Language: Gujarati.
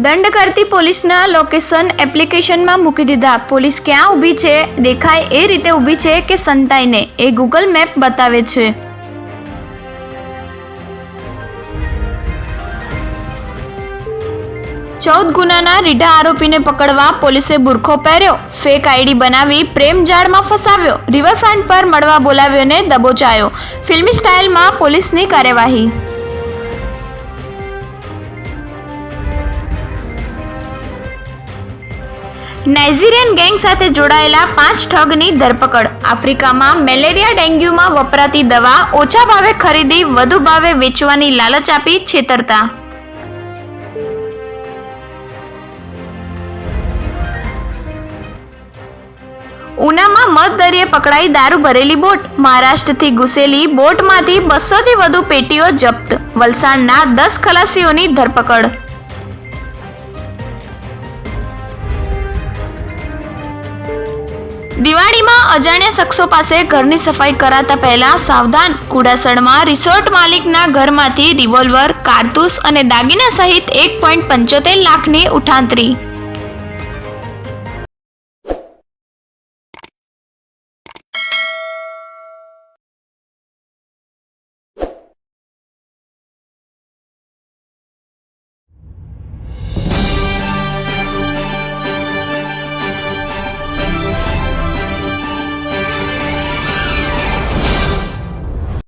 દંડ કરતી પોલીસના લોકેશન એપ્લિકેશનમાં મૂકી દીધા. પોલીસ ક્યાં ઊભી છે? દેખાય એ રીતે ઊભી છે કે સંતાઈને. એ ગૂગલ મેપ બતાવે છે. ચૌદ ગુનાના રીઢા આરોપીને પકડવા પોલીસે બુરખો પહેર્યો. ફેક આઈડી બનાવી પ્રેમ જાળમાં ફસાવ્યો. રિવરફ્રન્ટ પર મળવા બોલાવ્યોને દબોચાયો. ફિલ્મી સ્ટાઇલમાં પોલીસની કાર્યવાહી. નાઇજીરિયન ગેંગ સાથે જોડાયેલા પાંચ ઠગની ધરપકડ. આફ્રિકામાં મેલેરિયા ડેન્ગ્યુમાં વપરાતી દવા ઓછા ભાવે ખરીદી, વધુ ભાવે વેચવાની લાલચ આપી છેતરતા. ઉનામાં મધદરિયે પકડાઈ દારૂ ભરેલી બોટ. મહારાષ્ટ્રથી ઘૂસેલી બોટમાંથી બસોથી વધુ પેટીઓ જપ્ત. વલસાડના દસ ખલાસીઓની ધરપકડ. દિવાળીમાં અજાણ્યા શખ્સો પાસે ઘરની સફાઈ કરાતા પહેલા સાવધાન. કુડાસણમાં રિસોર્ટ માલિકના ઘરમાંથી રિવોલ્વર, કારતૂસ અને દાગીના સહિત એક પોઈન્ટ પંચોતેર લાખની ઉઠાંતરી.